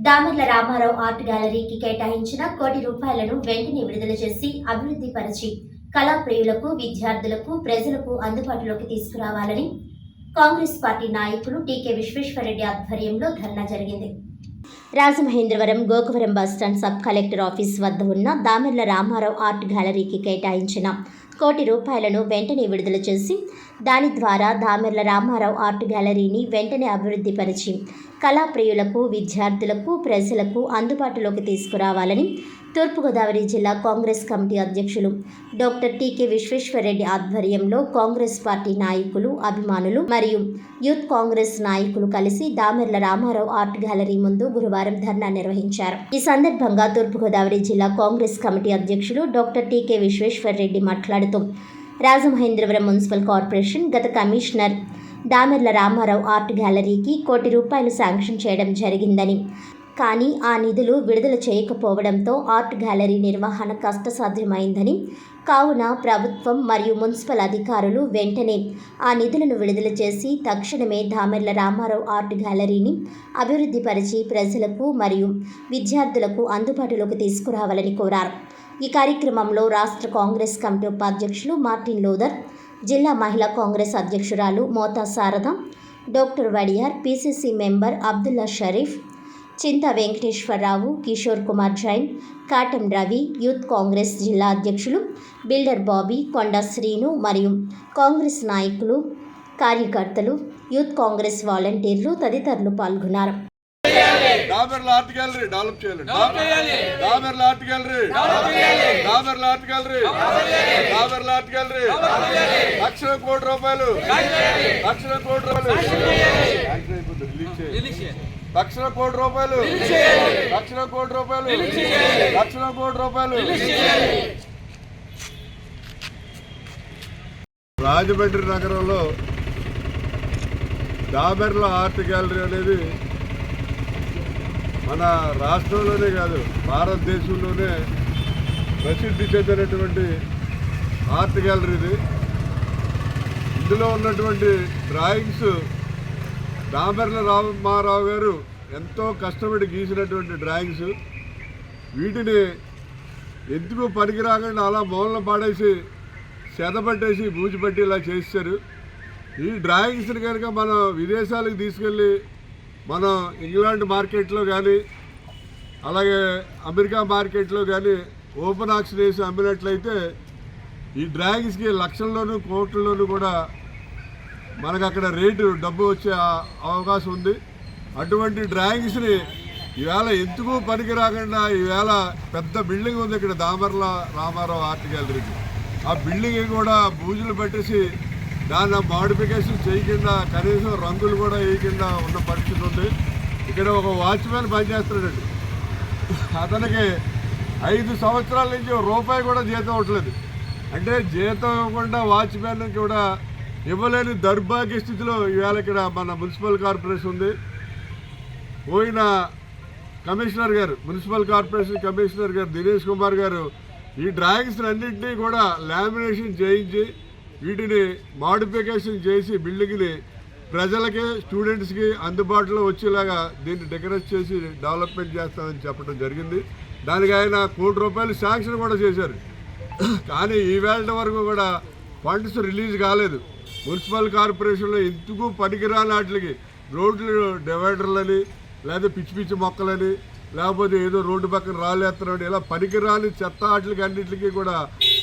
Damarla Ramarao art గ్యాలరీకి కేటాయించిన కోటి రూపాయలను వెంటనే విడుదల చేసి అభివృద్ధి పరిచి కళాప్రియులకు విద్యార్థులకు ప్రజలకు అందుబాటులోకి తీసుకురావాలని కాంగ్రెస్ పార్టీ నాయకులు టీకే విశ్వేశ్వరరెడ్డి ఆధ్వర్యంలో ధర్నా జరిగింది. Rajamahendravaram Gokavaram bus stand sub collector office వద్ద ఉన్న దామెర్ల రామారావు ఆర్ట్ గ్యాలరీకి కేటాయించిన కోటి రూపాయలను వెంటనే విడుదల చేసి దాని ద్వారా దామెర్ల రామారావు ఆర్ట్ గ్యాలరీని వెంటనే అభివృద్ధిపరిచి కళాప్రియులకు విద్యార్థులకు ప్రజలకు అందుబాటులోకి తీసుకురావాలని తూర్పుగోదావరి జిల్లా కాంగ్రెస్ కమిటీ అధ్యక్షులు డాక్టర్ టీకే విశ్వేశ్వరరెడ్డి ఆధ్వర్యంలో కాంగ్రెస్ పార్టీ నాయకులు అభిమానులు మరియు యూత్ కాంగ్రెస్ నాయకులు కలిసి దామెర్ల రామారావు ఆర్ట్ గ్యాలరీ ముందు గురువారం ధర్నా నిర్వహించారు. ఈ సందర్భంగా తూర్పుగోదావరి జిల్లా కాంగ్రెస్ కమిటీ అధ్యక్షులు డాక్టర్ టీకే విశ్వేశ్వరరెడ్డి మాట్లాడుతూ రాజమహేంద్రవరం మున్సిపల్ కార్పొరేషన్ గత కమిషనర్ దామెర్ల రామారావు ఆర్ట్ గ్యాలరీకి కోటి రూపాయలు శాంక్షన్ చేయడం జరిగిందని కానీ ఆ నిధులు విడుదల చేయకపోవడంతో ఆర్ట్ గ్యాలరీ నిర్వహణ కష్టసాధ్యమైందని కావున ప్రభుత్వం మరియు మున్సిపల్ అధికారులు వెంటనే ఆ నిధులను విడుదల చేసి తక్షణమే ధామెర్ల రామారావు ఆర్ట్ గ్యాలరీని అభివృద్ధిపరిచి ప్రజలకు మరియు విద్యార్థులకు అందుబాటులోకి తీసుకురావాలని కోరారు. ఈ కార్యక్రమంలో రాష్ట్ర కాంగ్రెస్ కమిటీ ఉపాధ్యక్షులు మార్టిన్ లోదర్ జిల్లా మహిళా కాంగ్రెస్ అధ్యక్షురాలు Mota Sharada doctor Wadiyar PCC member Abdullah Sharif Chinta Venkateswara Rao Kishore Kumar Jain Katam Ravi youth Congress జిల్లా అధ్యక్షులు బిల్డర్ బాబీ కొండ శ్రీను మరియు కాంగ్రెస్ నాయకులు కార్యకర్తలు యూత్ కాంగ్రెస్ వాలంటీర్లు తదితరులు పాల్గొన్నారు. డాబర్ల ఆర్ట్ గ్యాలరీ డెవలప్ చేయాలి. Dabarla art gallery. Dabarla art gallery. Dabarla art gallery. లక్షల కోటి రూపాయలు. లక్షల కోటి రూపాయలు. లక్షల కోటి రూపాయలు. లక్షల కోటి రూపాయలు. లక్షల కోటి రూపాయలు. రాజమండ్రి నగరంలో డాబెర్ల ఆర్ట్ గ్యాలరీ అనేది మన రాష్ట్రంలోనే కాదు భారతదేశంలోనే ప్రసిద్ధి చెందినటువంటి ఆర్ట్ గ్యాలరీ ఇది. ఇందులో ఉన్నటువంటి డ్రాయింగ్స్ దామర్ల రామారావు గారు ఎంతో కష్టపడి గీసినటువంటి డ్రాయింగ్స్. వీటిని ఎందుకు పనికి రాకుండా అలా మూలన పాడేసి చెదపట్టేసి బూజుపట్టి ఇలా చేశారు. ఈ డ్రాయింగ్స్ని కనుక మనం విదేశాలకు తీసుకెళ్ళి మనం ఇంగ్లాండ్ మార్కెట్లో కానీ అలాగే అమెరికా మార్కెట్లో కానీ ఓపెన్ ఆక్షన్ వేసి అమ్మినట్లయితే ఈ డ్రాయింగ్స్కి లక్షల్లోనూ కోట్లలోనూ కూడా మనకు అక్కడ రేటు డబ్బు వచ్చే అవకాశం ఉంది. అటువంటి డ్రాయింగ్స్ని ఈవేళ ఎందుకు పనికి రాకుండా ఈవేళ పెద్ద బిల్డింగ్ ఉంది ఇక్కడ దామర్ల రామారావు ఆర్ట్ గ్యాలరీకి ఆ బిల్డింగ్ కూడా బూజులు పెట్టేసి దాన్ని మాడిఫికేషన్ చేయకుండా కనీసం రంగులు కూడా వేయకుండా ఉన్న పరిస్థితి ఉంది. ఇక్కడ ఒక వాచ్మెన్ పనిచేస్తున్నాడండి. అతనికి ఐదు సంవత్సరాల నుంచి రూపాయి కూడా జీతం ఉండలేదు అంటే జీతం ఇవ్వకుండా వాచ్మెన్ కూడా ఇవ్వలేని దౌర్భాగ్య స్థితిలో ఇవాళ ఇక్కడ మన మున్సిపల్ కార్పొరేషన్ ఉంది. పోయిన కమిషనర్ గారు మున్సిపల్ కార్పొరేషన్ కమిషనర్ గారు దినేష్ కుమార్ గారు ఈ డ్రాయింగ్స్ అన్నింటినీ కూడా లామినేషన్ చేయించి వీటిని మాడిఫికేషన్ చేసి బిల్డింగ్ని ప్రజలకి స్టూడెంట్స్కి అందుబాటులో వచ్చేలాగా దీన్ని డెకరేట్ చేసి డెవలప్మెంట్ చేస్తామని చెప్పడం జరిగింది. దానికి ఆయన కోటి రూపాయలు శాంక్షన్ కూడా చేశారు. కానీ ఈవేళ వరకు కూడా ఫండ్స్ రిలీజ్ కాలేదు. మున్సిపల్ కార్పొరేషన్లో ఎందుకు పనికిరాని వాటికి రోడ్లు డివైడర్లని లేదా పిచ్చి పిచ్చి మొక్కలని లేకపోతే ఏదో రోడ్డు పక్కన రాళ్ళు ఇలా పనికిరాని చెత్త వాటికి అన్నింటికి కూడా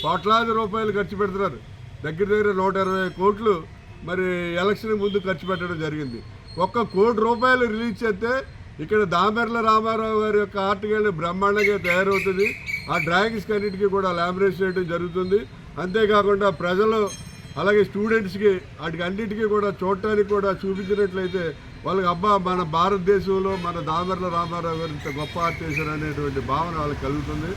కోట్లాది రూపాయలు ఖర్చు పెడుతున్నారు. దగ్గర దగ్గర నూట ఇరవై కోట్లు మరి ఎలక్షన్ ముందు ఖర్చు పెట్టడం జరిగింది. ఒక్క కోటి రూపాయలు రిలీజ్ చేస్తే ఇక్కడ దామెర్ల రామారావు గారి యొక్క ఆర్టికల్ బ్రహ్మాండంగా తయారవుతుంది. ఆ డ్రాయింగ్స్కి అన్నిటికీ కూడా లామినేషన్ చేయడం జరుగుతుంది. అంతేకాకుండా ప్రజలు అలాగే స్టూడెంట్స్కి వాటికి అన్నిటికీ కూడా చూడటానికి కూడా చూపించినట్లయితే వాళ్ళకి అబ్బా మన భారతదేశంలో మన దామర్ల రామారావు గారు ఇంత గొప్ప ఆర్ట్ చేశారు అనేటువంటి భావన వాళ్ళకి కలుగుతుంది.